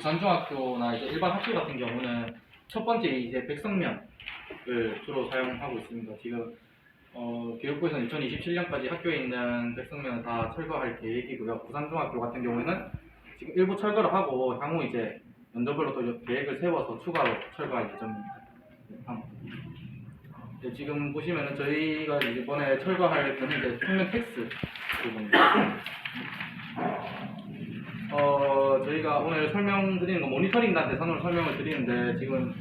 부산중학교나 이제 일반 학교 같은 경우는 첫 번째 이제 백성면을 주로 사용하고 있습니다. 지금 어, 교육부에서는 2027년까지 학교에 있는 백성면을 다 철거할 계획이고요. 부산중학교 같은 경우에는 지금 일부 철거를 하고 향후 이제 연도별로 또 계획을 세워서 추가로 철거할 예정입니다. 네, 지금 보시면은 저희가 이번에 철거할 거는 이제 평면 텍스 부분입니다. 어, 저희가 오늘 설명드리는 건 모니터링 단 대상으로 설명을 드리는데 지금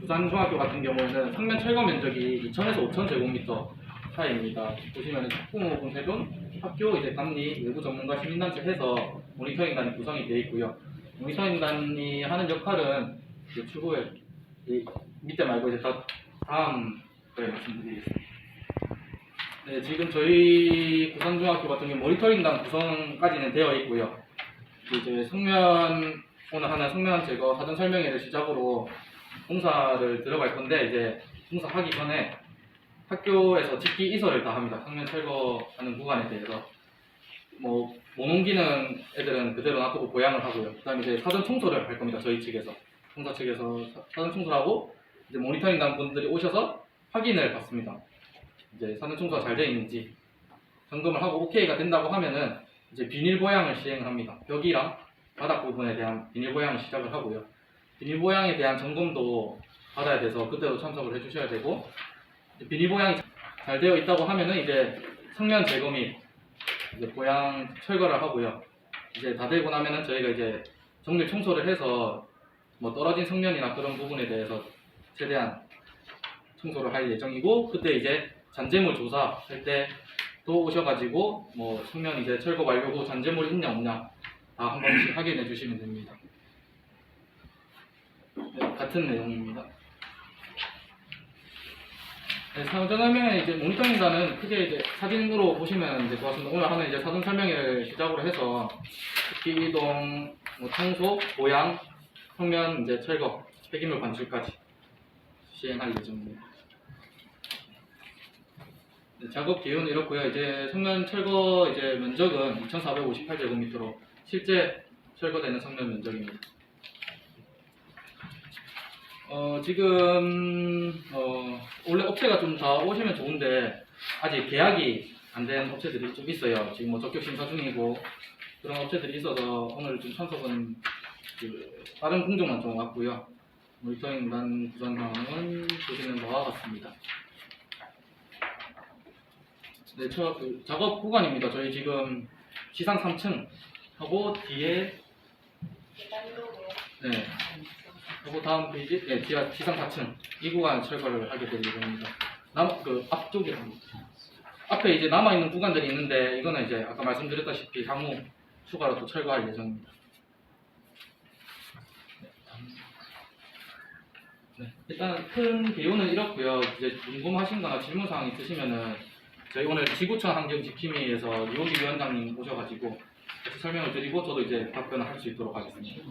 부산중학교 같은 경우에는 상면 철거 면적이 2,000에서 5,000 제곱미터 사이입니다. 보시면은 학부모 분세분 학교 이제 감리 외부 전문가 시민단체 해서 모니터링단이 구성이 되어 있고요. 모니터링단이 하는 역할은 이제 추후에 이 밑에 말고 이제 다, 다음 거에 말씀드리겠습니다. 네, 지금 저희 부산중학교 같은 경우 모니터링단 구성까지는 되어 있고요. 이제 성면 오늘 하는 성면 제거 사전 설명회를 시작으로 공사를 들어갈 건데 이제 공사하기 전에 학교에서 집기 이설을 다 합니다. 성면 철거하는 구간에 대해서 뭐 못 옮기는 애들은 그대로 놔두고 보양을 하고요. 그다음에 이제 사전 청소를 할 겁니다. 저희 측에서 공사 측에서 사- 사전 청소를 하고 이제 모니터링단 분들이 오셔서 확인을 받습니다. 이제 사전 청소가 잘 되어 있는지 점검을 하고 오케이가 된다고 하면은 이제 비닐 보양을 시행을 합니다. 벽이랑 바닥 부분에 대한 비닐 보양을 시작을 하고요. 비닐 보양에 대한 점검도 받아야 돼서 그때도 참석을 해주셔야 되고 비닐 보양이 잘 되어 있다고 하면은 이제 성면 제거 및 이제 보양 철거를 하고요. 이제 다 되고 나면은 저희가 이제 정밀 청소를 해서 뭐 떨어진 성면이나 그런 부분에 대해서 최대한 청소를 할 예정이고 그때 이제 잔재물 조사할 때 또 오셔가지고 뭐 성면 이제 철거 완료고 잔재물이 있냐 없냐 다 한 번씩 확인해 주시면 됩니다. 네, 같은 내용입니다. 네, 사전 설명회 이제 모니터링단은 크게 이제 사진으로 보시면 이제 좋았습니다. 오늘 하는 이제 사전 설명회를 시작으로 해서 이동, 뭐 청소, 보양, 성면 이제 철거, 폐기물 반출까지 시행할 예정입니다. 네, 작업 기후는 이렇고요. 이제 성면 철거 이제 면적은 2,458제곱미터로 실제 철거되는 성면 면적입니다. 어, 지금 어, 원래 업체가 좀 다 오시면 좋은데 아직 계약이 안 된 업체들이 좀 있어요. 지금 뭐 적격 심사 중이고 그런 업체들이 있어서 오늘 좀 참석은 그 다른 공정만 좀 왔고요. 모니터링단 구성 상황은 보시는 바와 같습니다. 네, 저 그 작업 구간입니다. 저희 지금 지상 3층 하고 뒤에 네. 그리고 다음 페이지, 네, 지하 지상 4층 이 구간 철거를 하게 될 예정입니다. 남, 그 앞쪽에 앞에 이제 남아 있는 구간들이 있는데 이거는 이제 아까 말씀드렸다시피 향후 추가로 또 철거할 예정입니다. 네, 일단 큰 개요는 이렇고요. 이제 궁금하신거나 질문 사항 있으시면은 저희 오늘 지구촌 환경지킴이에서 이호기 위원장님 오셔가지고 같이 설명을 드리고 저도 이제 답변을 할 수 있도록 하겠습니다.